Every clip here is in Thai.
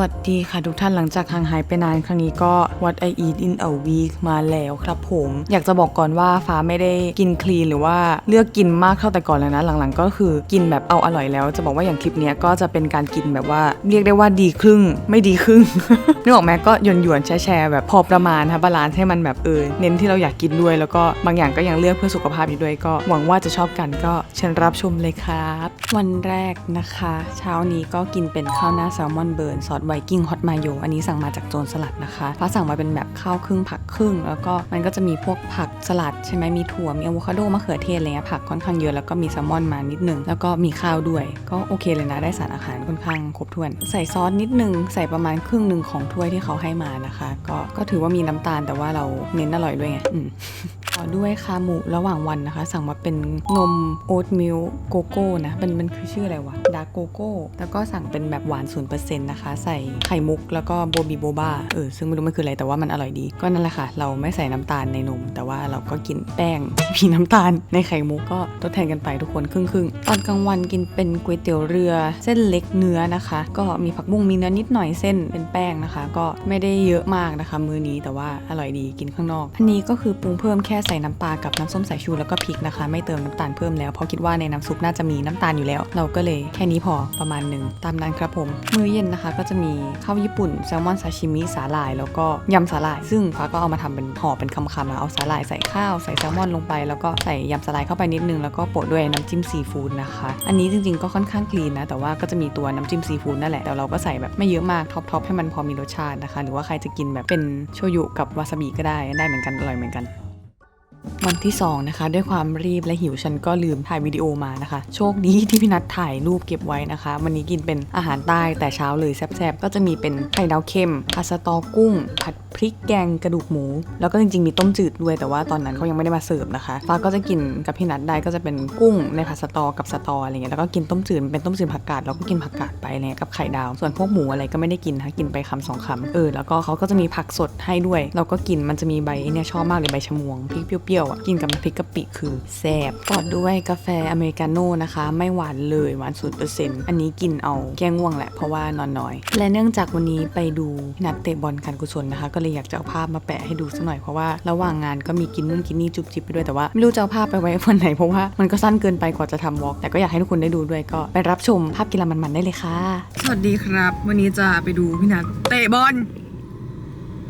วัสดีค่ะทุกท่านหลังจากห่างหายไปนานครั้งนี้ก็ What I Eat in a Week มาแล้วครับผม อยากจะบอกก่อนว่าฟ้าไม่ได้กินคลีนหรือว่าเลือกกินมากเท่าแต่ก่อนเลยนะ หลังๆ ก็คือกินแบบเอาอร่อยแล้ว จะบอกว่าอย่างคลิปนี้ก็จะเป็นการกินแบบว่า เรียกได้ว่าดีครึ่ง ไม่ดีครึ่งนึกออกไหมก็หยวนหยวนแชร์ๆแบบพอประมาณค่ะบาลานซ์ให้มันแบบเออเน้นที่เราอยากกินด้วย แล้วก็บางอย่างก็ยังเลือกเพื่อสุขภาพอยู่ด้วยก็ หวังว่าจะชอบกันก็เชิญรับชมเลยครับ วันแรกนะคะ เช้านี้ก็กินเป็นข้าวหน้าแซลมอนเบิร์นซอสไวกิ้งฮอตมาโยอันนี้สั่งมาจากโจนสลัดนะคะฟ้าสั่งมาเป็นแบบข้าวครึ่งผักครึ่ง แล้วก็มันก็จะมีพวกผักสลัดใช่ไหมมีถั่วมีอะโวคาโดมะเขือเทศอะไรเงี้ยผักค่อนข้างเยอะแล้วก็มีแซลมอนมานิดนึงแล้วก็มีข้าวด้วย ก็โอเคเลยนะได้สารอาหารค่อนข้างครบถ้วน ใส่ซอสนิดนึงใส่ประมาณครึ่งหนึ่งของถ้วยที่เขาให้มานะคะ ก็ก็ถือว่ามีน้ำตาลแต่ว่าเราเน้นอร่อยด้วยไงอืมต่อด้วยคาหมูระหว่างวันนะคะ สั่งมาเป็นนมโอ๊ตมิลโกโก้นะมันมันคือชื่ออะไรวะดาร์กโกโก้แล้วก็สั่งเป็นแบบหวานศูนเปอร์เซ็นต์นะคะใส่ไข่มุกแล้วก็โบบีโบบาเออซึ่งไม่รู้มันคืออะไรแต่ว่ามันอร่อยดี ก็นั่นแหละค่ะ เราไม่ใส่น้ำตาลในนม แต่ว่าเราก็กินแป้งมีน้ำตาลในไข่มุกก็ทดแทนกันไปทุกคนครึ่งครึ่งตอนกลางวันกินเป็นก๋วยเตี๋ยวเรือ เส้นเล็กเนื้อนะคะ ก็มีผักบุ้งมีเนื้อนิดหน่อยเส้นเป็นแป้งนะคะ ก็ไม่ได้เยอะมากนะคะ มื้อนี้แต่ว่าอร่อยดีกินข้างนอก อันนี้ก็คือปรุงเพิ่มแค่ใส่น้ำปลากับน้ำส้มสายชูแล้วก็พริกนะคะ ไม่เติมน้ำตาลเพิ่มแล้วเพราะคิดว่าในน้ำซุปน่าจะมีน้ำตาลอยู่แล้ว เราก็เลยแค่นี้พอประมาณหนึ่งตามนั้นครับผม มื้อเย็นนะคะ ก็จะมีข้าวญี่ปุ่นแซลมอนซาชิมิสาหร่าย แล้วก็ยำสาหร่าย ซึ่งฟ้าก็เอามาทำเป็นห่อเป็นคำๆมาเอาสาหร่ายใส่ข้าวใส่แซลมอนลงไป แล้วก็ใส่ยำสาหร่ายเข้าไปนิดนึงแล้วก็โปะด้วยน้ำจิ้มซีฟู้ดนะคะ อันนี้จริงๆก็ค่อนข้างคลีนนะ แต่ว่าก็จะมีตัวน้ำจิ้มซีฟู้ดนั่นแหละแต่เราก็ใส่แบบไม่เยอะมากท็อปๆให้มันพอมีรสชาตินะคะ หรือว่าใครจะกินแบบเป็นโชยุกับวาซาบิก็ได้ได้เหมือนกันอร่อยเหมือนกัน วันที่ 2 นะคะ ด้วยความรีบและหิวฉันก็ลืมถ่ายวิดีโอมานะคะ โชคดีที่พี่นัทถ่ายรูปเก็บไว้นะคะ วันนี้กินเป็นอาหารใต้แต่เช้าเลยแซ่บๆ ก็จะมีเป็นไข่ดาวเค็มผัดสตอกุ้ง ผัดพริกแกงกระดูกหมู แล้วก็จริงๆมีต้มจืดด้วยแต่ว่าตอนนั้นเขายังไม่ได้มาเสิร์ฟนะคะฟ้าก็จะกินกับพี่นัทได้ก็จะเป็นกุ้งในผัดสตอกับสตออะไรเงี้ยแล้วก็กินต้มจืดเป็นต้มจืดผักกาดแล้วก็กินผักกาดไปอะไรเงี้ยกับไข่ดาว ส่วนพวกหมูอะไรก็ไม่ได้กินนะกินไปคำสองคำเออแล้วก็เขาก็จะมีผักสดให้ด้วย เราก็กินมันจะมีใบเนี่ยชอบมากเลยใบชะมวงพริกเปรี้ยวๆกินกับน้ำพริกกะปิคือแซ่บต่อด้วยกาแฟอเมริกาโน่นะคะ ไม่หวานเลยหวานศูนเปอร์เซ็นต์อันนี้กินเอาแก้ง่วงแหละเพราะว่านอนน้อย และเนื่องจากวันนี้ไปดูพี่นัดเตะบอลการกุศลนะคะ ก็เลยอยากจะเอาภาพมาแปะให้ดูสักหน่อยเพราะว่าระหว่างงานก็มีกินนู่นกินนี่จุบจิบไปด้วยแต่ว่าไม่รู้จะเอาภาพไปไว้วันไหนเพราะว่ามันก็สั้นเกินไปกว่าจะทำวอล์กแต่ก็อยากให้ทุกคนได้ดูด้วยก็ไปรับชมภาพกีฬามันๆได้เลยค่ะ สวัสดีครับ วันนี้จะไปดูพี่นัดเตะบอล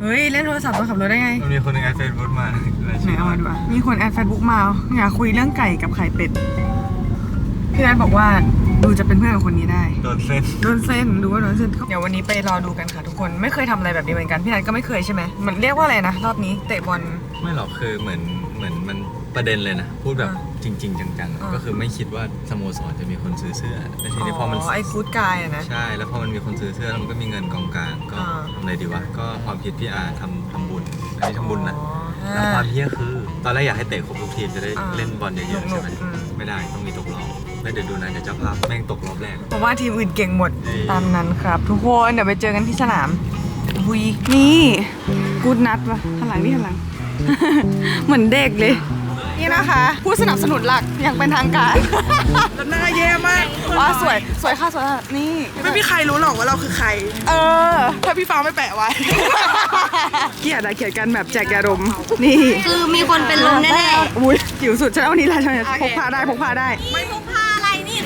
เฮ้ย เล่นโทรศัพท์ตอนขับรถได้ไง มันมีคนหนึงแอดเฟซบุ๊กมาอะไรไหนชื่อเอามาดูอะมีคนแอดเฟซบุ๊กมาอยากคุยเรื่องไก่กับไข่เป็ดพี่นัทบอกว่าดูจะเป็นเพื่อนกับคนนี้ได้ โดนเส้นโดนเส้นดูว่าโดนเส้นเดี๋ยววันนี้ไปรอดูกันค่ะทุกคนไม่เคยทำอะไรแบบนี้เหมือนกันพี่นัทก็ไม่เคยใช่ไหมมันเรียกว่าอะไรนะรอบนี้เตะบอล ไม่หรอกคือเหมือนเหมือนมัน ประเด็นเลยนะ พูดแบบอ่าจริง ๆ จังๆอะอ่า ก็คือไม่คิดว่าสโมสรจะมีคนซื้อเสื้อแต่ทีนี้พอมันอ๋อไอ้ฟูดกายอะนะ ใช่แล้วพอมันมีคนซื้อเสื้อแล้วมันก็มีเงินกองกลางก็อ่า ทำอะไรดีวะก็ความคิดพี่อาทำทำบุญอันนี้ทำบุญนะอ๋อ แล้วความเฮี้ยคือ ตอนแรกอยากให้เตะครบทุกทีมจะได้อ่าเล่นบอลเยอะๆหนุใช่กๆไหมอืม ไม่ได้ต้องมีตกรอบแล้วเดี๋ยวดูนะเดี๋ยวเจ้าภาพแม่งตกรอบแรกเพราะว่าทีมอื่นเก่งหมดเอ้ย ตามนั้นครับ ทุกคนเดี๋ยวไปเจอกันที่สนามวีนี่กูดนัดวะข้างหลังนี่ข้างหลัง เหมือนเด็กเลย นี่นะคะ ผู้สนับสนุนหลักอย่างเป็นทางการ แล้วหน้าแย่มากว่าสวยสวยค่ะสวยค่ะนี่ ไม่มีใครรู้หรอกว่าเราคือใคร เออ ถ้าพี่ฟ้าไม่แปะไว้ เกลียดอะเกลียดกันแบบแจกยาดมนี่คือมีคนเป็นลมแน่อุ้ยจิ๋วสุดฉันเอานี้แหละใช่ไหมพกพาได้พกพาได้ๆไม่พกผ้าอะไรนี่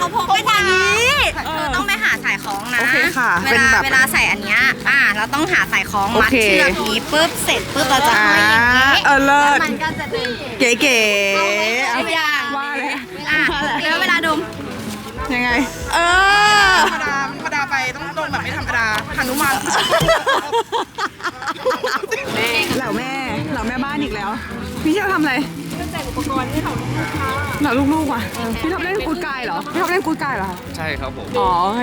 เขาพกเป็นอย่างนี้เธอต้องไปหาสายคล้องนะโอเคค่ะเวเป็นลาแบบเวลาใส่อันเนี้ยอ่า เราต้องหาสายคล้องมัดโอเค เชือกนี้ปุ๊บเสร็จปุ๊บเราจะอ่าห้อยอย่างนี้เออเลิแล้วศมันก็จะเป็นเก๋เอาๆไว้อย่างว่าเลยอะแล้วเวลาดมยังไง เออ ธรรมดาธรรมดาไปต้องโดนแบบไม่ธรรมดาหนุมานเหล่าแม่เหล่าแม่บ้านอีกแล้วพี่เชี่ยวทำอะไร แต่งอุปกรณ์ให้เหล่าลูกๆค่ะเหล่าลูกๆว่ะพี่ทำเล่นกูดกายเหรอพี่ทำเล่นกูดกายเหรอใช่ครับผมอ๋อโอเค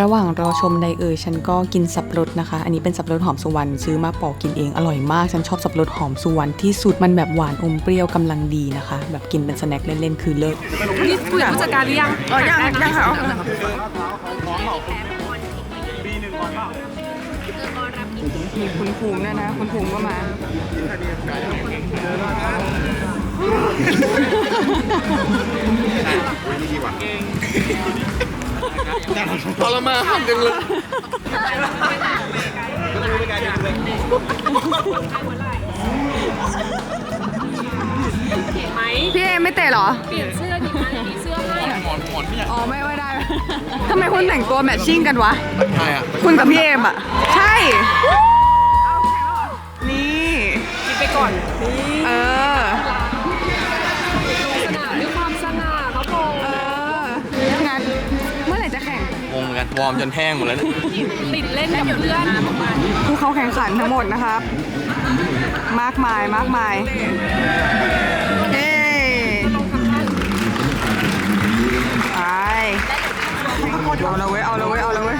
ระหว่างรอชมไดเอ่ยฉันก็กินสับปะรดนะคะ อันนี้เป็นสับปะรดหอมสุวรรณซื้อมาปอกกินเองอร่อยมากฉันชอบสับปะรดหอมสุวรรณที่สุดมันแบบหวานอมเปรี้ยวกำลังดีนะคะ แบบกินเป็นสแน็คเล่นๆคือเลิศนี่คุยกับผู้จัดการหรือยังอ๋อยังยังค่ะมีคุณภูมิด้วยนะ คุณภูมิก็มา ทรมานจังเลยพี่เอไม่เตะเหรอ เปลี่ยนเสื้อดีไหมมีเสื้อให้อ๋อไม่ไม่ได้ ทำไมคุณแต่งตัวแมทชิ่งกันวะ ใช่อะคุณกับพี่เอมอะ ใช่ นี่กินไปก่อนเออ วอร์มจนแห้งหมดแล้วเนี่ยติดเล่นกับเพื่อนผู้เข้าแข่งขันทั้งหมดนะครับ มากมายมากมายเฮ้ไปเอาละเว้ยเอาละเว้ยเอาละเว้ย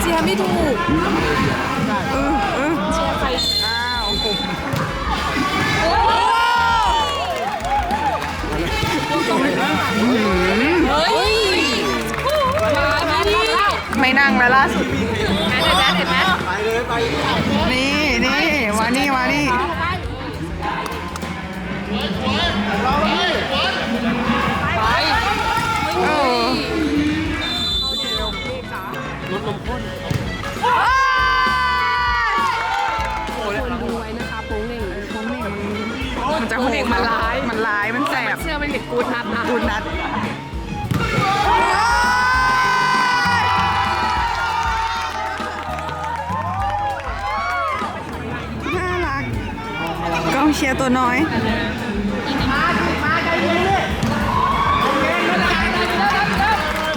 เชียไม่ถูกเออเออเชียร์ใครอ้าวเฮ้ย ไม่นั่งแล้วล่าสุดแม่เห็นไหมเห็นไหมนี่นี่มานี่มานี่เออคนดูไว้นะคะโป้งเหน่งมันจะโหดมันร้าย มันร้าย มันแสบเสื้อมันเห็นกูดนัดนะกูนัด กองเชียร์ตัวน้อย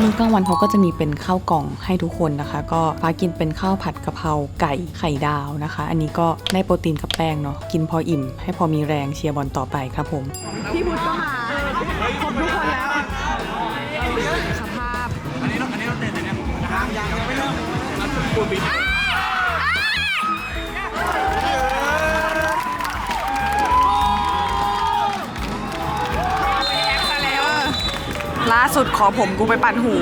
มื้อกลางวันเขาก็จะมีเป็นข้าวกล่องให้ทุกคนนะคะ ก็ฟ้ากินเป็นข้าวผัดกะเพราไก่ไข่ดาวนะคะ อันนี้ก็ได้โปรตีนกับแป้งเนาะกินพออิ่ม ให้พอมีแรงเชียร์บอลต่อไปครับผมพี่พุทธก็มาครบทุกคนแล้วสภาพ ล่าสุดขอผมกูไปปั่นหู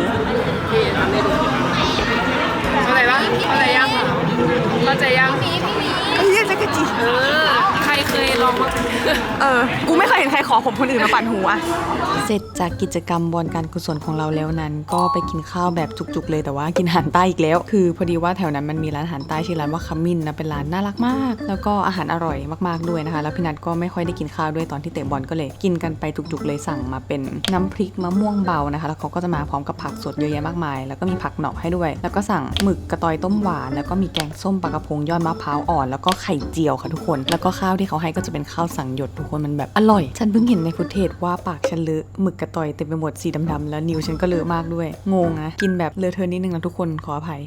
อะไรปะอะไรยังเข้าใจยังไอ้เหี้ยจักรจีเออใคร เคยลองมาเออ กูไม่เคยเห็นใครขอผมคนอื่นมาปั่นหูอะเสร็จจากกิจกรรมบอลการกุศลของเราแล้วนั้น ก็ไปกินข้าวแบบจุกๆเลยแต่ว่ากินอาหารใต้อีกแล้ว คือพอดีว่าแถวนั้นมันมีร้านอาหารใต้ชื่อร้านว่าขมิ้นนะเป็นร้านน่ารักมาก แล้วก็อาหารอร่อยมากๆด้วยนะคะ แล้วพี่นัทก็ไม่ค่อยได้กินข้าวด้วยตอนที่เตะบอลก็เลย กินกันไปจุกๆเลยสั่งมาเป็นน้ำพริกมะม่วงเบานะคะ แล้วเขาก็จะมาพร้อมกับผักสดเยอะแยะมากมาย แล้วก็มีผักหน่อให้ด้วย แล้วก็สั่งหมึกกระตอยต้มหวาน แล้วก็มีแกงส้มปลากระพงยอดมะพร้าวอ่อน แล้วก็ไข่เจียวค่ะทุกคน แล้วก็ข้าวที่เขาให้ก็จะเป็นข้าวสั่งหยดทุกคนมันแบบอร่อย ฉันเพิ่งเห็นในฟุตเทจว่าปากฉันเลอะหมึกกระตอยเต็มไปหมดสีดำๆแล้วนิ้วฉันก็เลอะมากด้วย งงนะกินแบบเลอะเทอะนิดนึงนะทุกคนขออภัย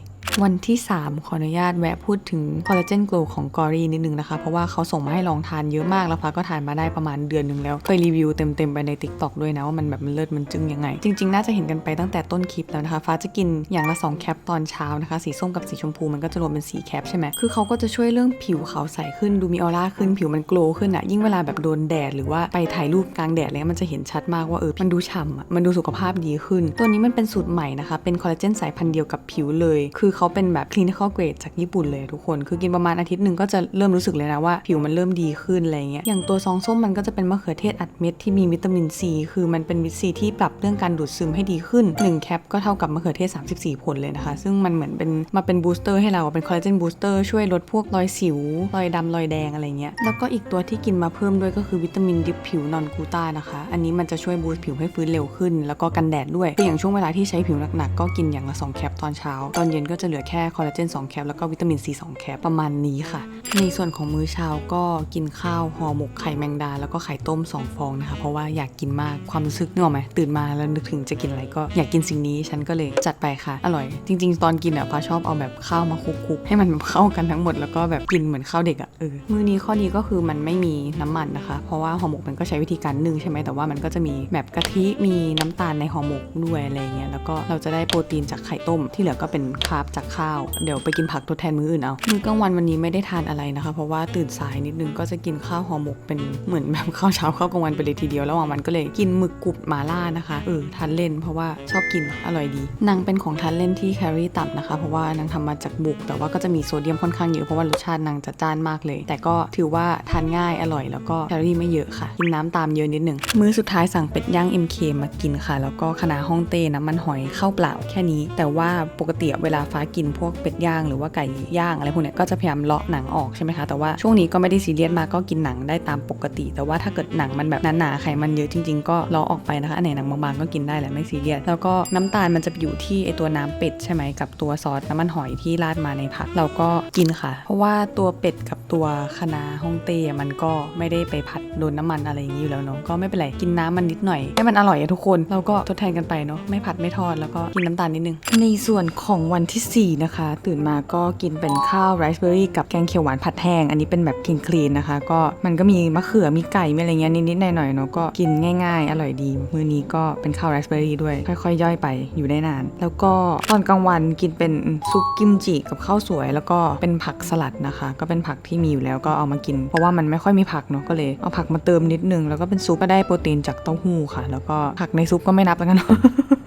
วันที่ 3 ขออนุญาตแวะพูดถึงคอลลาเจนโกลของกอรี่นิดนึงนะคะ เพราะว่าเขาส่งมาให้ลองทานเยอะมากแล้วฟ้าก็ทานมาได้ประมาณเดือนหนึ่งแล้ว เคยรีวิวเต็มๆไปใน t ิ k t o k ด้วยนะว่ามันแบบมันเลิศมันจึงยังไง จริง ๆ น่าจะเห็นกันไปตั้งแต่ต้นคลิปแล้วนะคะ ฟ้าจะกินอย่างละ 2 แคปตอนเช้านะคะ สีส้มกับสีชมพูมันก็จะรวมเป็นสีแคปใช่ไหมคือเขาก็จะช่วยเรื่องผิวขาวใสขึ้นดูมีออร่าขึ้นผิวมันโกลว์ขึ้นอะยิ่งเวลาแบบโดนแดดหรือว่าไปถ่ายรูปกลางแดดอะไรเงี้ยมันจะเห็นชัดมากว่าเออมันดูฉ่ำอะมันดูสุขภาพดีขึ้น ตัวนี้มันเป็นสูตรใหม่นะคะเป็นคอลลาเจนสายพันธุ์เดียวกับผิวเลย คือเขาเป็นแบบ clinical grade จากญี่ปุ่นเลยทุกคน คือกินประมาณอาทิตย์หนึ่งก็จะเริ่มรู้สึกเลยนะว่า ผิวมันเริ่มดีขึ้นอะไรเงี้ย อย่างตัวซองส้มมันก็จะเป็นมะเขือเทศอัดเม็ดที่มีวิตามินซีคือมันเป็นวิตามินซีที่ปรับเรื่องการดูดซึมให้ดีขึ้น 1 แคปก็เท่ากับมะเขือเทศ 34 ผลเลยนะคะ ซึ่งมันเหมือนเป็นมาเป็นบูสเตอร์ให้เราเป็นคอลลาเจนบูสเตอร์ช่วยลดพวกรอยสิวรอยดำรอยแดงอะไรเงี้ย แล้วก็อีกตัวที่กินมาเพิ่มด้วยก็คือวิตามินดิบผิวนอนกูต้านะคะ อันนี้มันจะช่วยบูสต์ผิวให้ฟื้นเร็วขึ้น แล้วก็กันแดดด้วยออย่างช่วงเวลาที่ใช้ผิวหนักๆก็กินอย่างละ2แคปตอนเช้าตอนเย็นก็จะเหลือแค่คอลลาเจน2แคปแล้วก็วิตามินซี2แคปประมาณนี้ค่ะ ในส่วนของมื้อเช้าก็กินข้าวห่อหมกไข่แมงดา แล้วก็ไข่ต้ม 2 ฟองนะคะ เพราะว่าอยากกินมากความรู้สึกนึกออกไหมตื่นมาแล้วนึกถึงจะกินอะไรก็อยากกินสิ่งนี้ฉันก็เลยจัดไปค่ะ อร่อย จริง ๆ ตอนกินอะพาชอบเอาแบบข้าวมาคลุกๆให้มันเข้ากันทั้งหมดแล้วก็แบบกินเหมือนข้าวเด็กอะเออมื้อนี้ข้อดีก็คือมันไม่มีน้ำมันนะคะ เพราะว่าห่อหมกมันก็ใช้วิธีการนึ่งใช่ไหมแต่ว่ามันก็จะมีแบบกะทิมีน้ำตาลในห่อหมกด้วยอะไรเงี้ยแล้วก็เราจะได้โปรตีนจากไข่ต้มที่เหลือก็เป็นคาร์บจากข้าว เดี๋ยวไปกินผักทดแทนมื้ออื่นเอา มื้อกลางวันวันนี้ไม่ได้ทานอะไรนะคะ เพราะว่าตื่นสายนิดนึงก็จะกินข้าวห่อหมกเป็นเหมือนแบบข้าวเช้าข้าวกลางวันไปเลยทีเดียว ระหว่างวันก็เลยกินหมึกกรุบมาล่านะคะ เออทานเล่นเพราะว่าชอบกินอร่อยดีนางเป็นของทานเล่นที่แคลอรี่ต่ำนะคะ เพราะว่านางทำมาจากบุก แต่ว่าก็จะมีโซเดียมค่อนข้างเยอะเพราะว่ารสชาตินางจัดจ้านมากเลย แต่ก็ถือว่าทานง่ายอร่อย แล้วก็แคลอรี่ไม่เยอะค่ะกินน้ำตามเยอะนิดหนึ่งมื้อสุดท้ายสั่งเป็ดย่าง MK มากินค่ะ แล้วก็คณะน้าฮ่องเต้น้ำมันหอยข้าวเปล่าแค่นี้ แต่ว่าปกติเวลาฟ้ากินพวกเป็ดย่างหรือว่าไก่ย่างอะไรพวกเนี้ยก็จะพยายามเลาะหนังออกใช่ไหมคะแต่ว่าช่วงนี้ก็ไม่ได้ซีเรียสมากก็กินหนังได้ตามปกติ แต่ว่าถ้าเกิดหนังมันแบบหนาๆไขมันเยอะจริง ๆ ก็เลาะออกไปนะคะอันไหนหนังบางๆก็กินได้แหละไม่ซีเรียสแล้วก็น้ำตาลมันจะอยู่ที่ไอตัวน้ำเป็ดใช่ไหมกับตัวซอสน้ำมันหอยที่ราดมาในผักเราก็กินค่ะ เพราะว่าตัวเป็ดกับตัวคะน้าฮ่องเต้มันก็ไม่ได้ไปผัดโดนน้ำมันอะไรอย่างนี้อยู่แล้วเนาะก็ไม่เป็นไรกินน้ำมันนิดหน่อยให้มันอร่อยอะทุกคนเราก็ทดแทนกันไปเนาะไม่ผัดไม่ทอดแล้วก็กินน้ำตาลนิดนึงในส่วนของวันที่4 นะคะ ตื่นมาก็กินเป็นข้าวไรซ์เบอร์รี่กับแกงเขียวหวานผัดแห้ง อันนี้เป็นแบบคลีนๆนะคะ ก็มันก็มีมะเขือมีไก่มีอะไรเงี้ยนิดๆหน่อยๆเนาะก็กินง่ายๆ อร่อยดี มื้อนี้ก็เป็นข้าวไรซ์เบอร์รี่ด้วย ค่อยๆ ย่อยไปอยู่ได้นาน แล้วก็ตอนกลางวันกินเป็นซุปกิมจิกับข้าวสวย แล้วก็เป็นผักสลัดนะคะ ก็เป็นผักที่มีอยู่แล้วก็เอามากิน เพราะว่ามันไม่ค่อยมีผักเนาะก็เลยเอาผักมาเติมนิดนึงแล้วก็เป็นซุปก็ได้โปรตีนจากเต้าหู้ค่ะ แล้วก็ผักในซุปก็ไม่นับแล้วกัน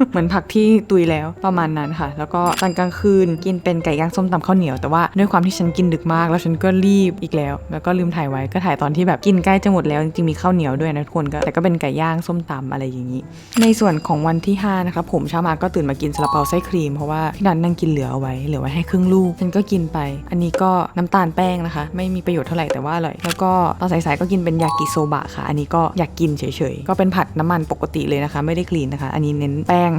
เหมือนผักที่ตุยแล้วประมาณนั้นค่ะ แล้วก็ตอนกลางคืนกินเป็นไก่ย่างส้มตำข้าวเหนียว แต่ว่าด้วยความที่ฉันกินดึกมาก แล้วฉันก็รีบอีกแล้ว แล้วก็ลืมถ่ายไว้ก็ถ่ายตอนที่แบบกินใกล้จะหมดแล้วจริงๆมีข้าวเหนียวด้วยนะทุกคนก็แต่ก็เป็นไก่ย่างส้มตำอะไรอย่างนี้ ในส่วนของวันที่5นะคะผมเช้ามาก็ตื่นมากินซาลาเปาไส้ครีมเพราะว่าพี่นันนั่งกินเหลือเอาไว้เหลือไว้ให้ครึ่งลูกฉันก็กินไป อันนี้ก็น้ำตาลแป้งนะคะ ไม่มีประโยชน์เท่าไหร่แต่ว่าอร่อยแล้วก็ตอนสายๆก็กินเป็นยากิโซบะค่ะ อันนี้ก็อยากกินเฉยๆก็เป็นผัดน้ำมันปกติเลยนะคะ ไม่ได้คลีนนะคะ อันนี้เน้นแป้ง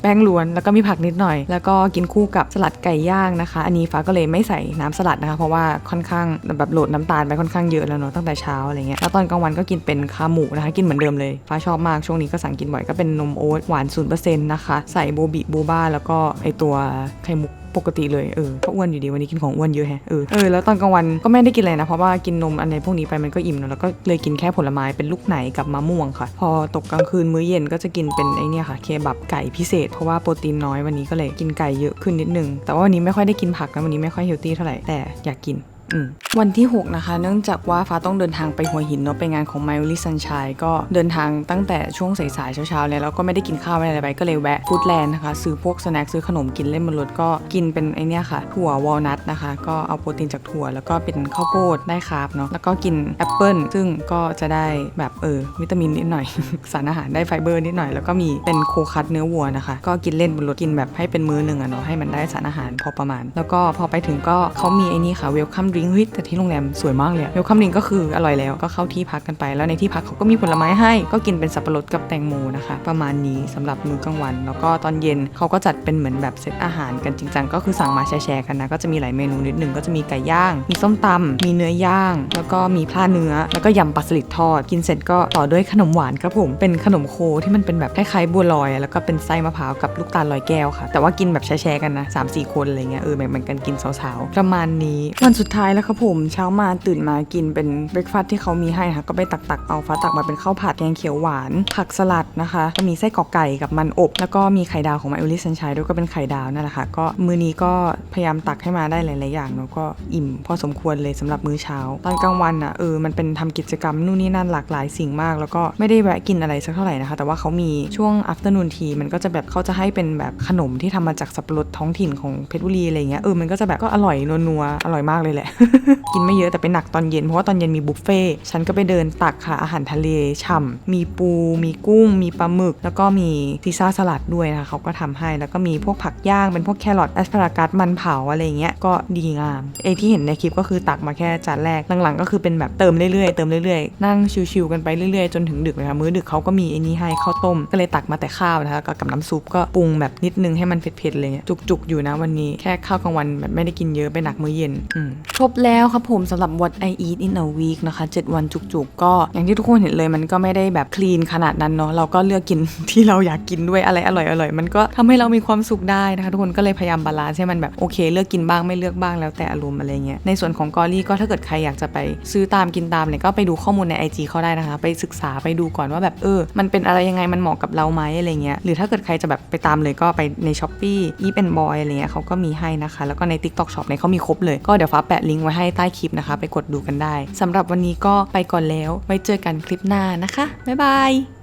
แป้งล้วนแล้วก็มีผักนิดหน่อย แล้วก็กินคู่กับสลัดไก่ย่างนะคะ อันนี้ฟ้าก็เลยไม่ใส่น้ำสลัดนะคะ เพราะว่าค่อนข้างแบบโหลดน้ำตาลไปค่อนข้างเยอะแล้วเนาะตั้งแต่เช้าอะไรเงี้ยแล้วตอนกลางวันก็กินเป็นขาหมูนะคะกินเหมือนเดิมเลยฟ้าชอบมากช่วงนี้ก็สั่งกินบ่อยก็เป็นนมโอ๊ตหวานศูนย์เปอร์เซ็นต์นะคะใส่โบบิโบบ้าแล้วก็ไอตัวไข่มุก ปกติเลยเออก็อ้วนอยู่ดีวันนี้กินของอ้วนเยอะแฮะเออเออแล้วตอนกลางวันก็ไม่ได้กินอะไรนะเพราะว่ากินนมอันในพวกนี้ไปมันก็อิ่มเนอะแล้วก็เลยกินแค่ผลไม้เป็นลูกไหนกับมะม่วงค่ะ พอตกกลางคืนมื้อเย็นก็จะกินเป็นไอเนี่ยค่ะเคบับไก่พิเศษเพราะว่าโปรตีนน้อยวันนี้ก็เลยกินไก่เยอะขึ้นนิดนึงแต่ว่าวันนี้ไม่ค่อยได้กินผักนะวันนี้ไม่ค่อยเฮลตี้เท่าไหร่แต่อยากกิน วันที่ 6 นะคะ เนื่องจากว่าฟ้าต้องเดินทางไปหัวหินเนาะไปงานของ m y o l y Sunshine ก็เดินทางตั้งแต่ช่วงสายๆเช้าๆเลยแล้วก็ไม่ได้กินข้าวไม่ได้อะไรไปก็เลยแวะฟู้ดแลนด์นะคะ ซื้อพวกสแน็คซื้อขนมกินเล่นบนรถก็กินเป็นไอเนี้ยค่ะ ถั่ววอลนัทนะคะ ก็เอาโปรตีนจากถั่วแล้วก็เป็นข้าวโพดได้คาร์บเนาะแล้วก็กินแอปเปิลซึ่งก็จะได้แบบเออวิตามินนิดหน่อย สารอาหารได้ไฟเบอร์นิดหน่อยแล้วก็มีเป็นโคคัตเนื้อวัวนะคะ ก็กินเล่นบนรถกินแบบให้เป็นมื้อหนึ่งอะเนาะให้มันได้สารอาหารพอประมาณ แล้วก็พอไปถึงก็เขามีไอ้นี่ค่ะเวลคัมดริงเฮ้ยแต่ที่โรงแรมสวยมากเลยเวลคัมดริงก็คืออร่อยแล้วก็เข้าที่พักกันไป แล้วในที่พักเขาก็มีผลไม้ให้ ก็กินเป็นสับปะรดกับแตงโมนะคะ ประมาณนี้สำหรับมื้อกลางวัน แล้วก็ตอนเย็นเขาก็จัดเป็นเหมือนแบบเซตอาหารกันจริงจังก็คือสั่งมาแชร์กันนะก็จะมีหลายเมนูนิดหนึ่งก็จะมีไก่ย่าง มีส้มตำมีเนื้อย่าง แล้วก็มีพลาเนื้อ แล้วก็ยำปลาสลิดทอด กินเสร็จก็ต่อด้วยขนมหวานครับผมเป็นขนมโคที่มันเป็นแบบคล้ายๆบัวลอย แล้วก็เป็นไส้มะพร้าวกับลูกตาลลอยแก้วค่ะ แต่ว่ากินแบบแชร์กันนะสามสี่คนอะไรเงี้ยเออแบ่งๆกันกินสาวๆประมาณนี้วันสุดท้ายแล้วครับผมเช้ามาตื่นมากินเป็นเบรคฟาสที่เขามีให้ค่ะก็ไปตักๆเอาฟ้าตักมาเป็นข้าวผัดแกงเขียวหวาน ผักสลัดนะคะ ก็มีไส้กรอกไก่กับมันอบ แล้วก็มีไข่ดาวของมาอิลิสันชัยด้วยก็เป็นไข่ดาวนั่นแหละค่ะก็มื้อนี้ก็พยายามตักให้มาได้หลาย ๆ อย่างเนาะก็อิ่มพอสมควรเลยสำหรับมื้อเช้า ตอนกลางวันอะเออมันเป็นทำกิจกรรมนู่นนี่นั่นหลากหลายสิ่งมาก แล้วก็ไม่ได้แวะกินอะไรสักเท่าไหร่นะคะ แต่ว่าเขามีช่วง afternoon tea มันก็จะแบบเขาจะให้เป็นแบบขนมที่ทำมาจากสับปะรดท้องถิ่นของเพชรบุรีอะไรเงี้ยเออมันก็จะแบบก็อร่อยนัวๆอร่อยมากเลยแหละกินไม่เยอะแต่เป็นหนักตอนเย็น เพราะว่าตอนเย็นมีบุฟเฟ่ฉันก็ไปเดินตักค่ะอาหารทะเลฉ่ำมีปูมีกุ้ง มีปลาหมึก แล้วก็มีพิซซ่าสลัดด้วยนะคะเขาก็ทำให้แล้วก็มีพวกผักย่างเป็นพวกแครอทแอสพารากัสมันเผาอะไรเงี้ยก็ดีงามไอที่เห็นในคลิปก็คือตักมาแค่จานแรกหลังๆก็คือเป็นแบบเติมเรื่อยๆเติมเรื่อยๆนั่งชิวๆกันไปเรื่อยๆจนถึงดึกเลยค่ะมื้อดึกเขาก็มีไอ้นี่ให้ข้าวต้ม ก็เลยตักมาแต่ข้าวนะคะก,กับน้ำซุปก็ปรุงแบบนิดนึงให้มันเผ็ดๆเงี้ยจุกๆอยู่นะวันนี้แค่ข้าวกลางวันแบบไม่ได้กินเยอะไปหนักมื้อเย็นอืมครบแล้วครับผมสำหรับ what I eat in a week นะคะ 7 วันจุกๆ ก็อย่างที่ทุกคนเห็นเลยมันก็ไม่ได้แบบคลีนขนาดนั้นเนาะเราก็เลือกกินที่เราอยากกินด้วยอะไรอร่อยๆ มันก็ทำให้เรามีความสุขได้นะคะทุกคนก็เลยพยายามบาลานซ์ให้มันแบบโอเค เลือกกินบ้างไม่เลือกบ้างแล้วแต่อารมณ์อะไรเงี้ยในส่วนของกอรี่ก็ถ้าเกิดใครอยากจะไปซื้อตามกินตามเนี่ยก็ไปดูข้อมูลใน IG เขาได้นะคะ ไปศึกษาไปดูก่อนว่าแบบเออมันเป็นอะไรยังไงมันเหมาะกับเราไหมอะไรเงี้ยหรือถ้าเกิดใครจะแบบไปตามเลยก็ไปใน s h อ p e e e p and Boy อะไรเงี้ยเขาก็มีให้นะคะแล้วก็ใน TikTok Shop เนี่ยเขามีครบเลยก็เดี๋ยวฟ้าแปะลิงก์ไว้ให้ใต้คลิปนะคะ ไปกดดูกันได้สำหรับวันนี้ก็ไปก่อนแล้ว ไว้เจอกันคลิปหน้านะคะ บ๊ายบาย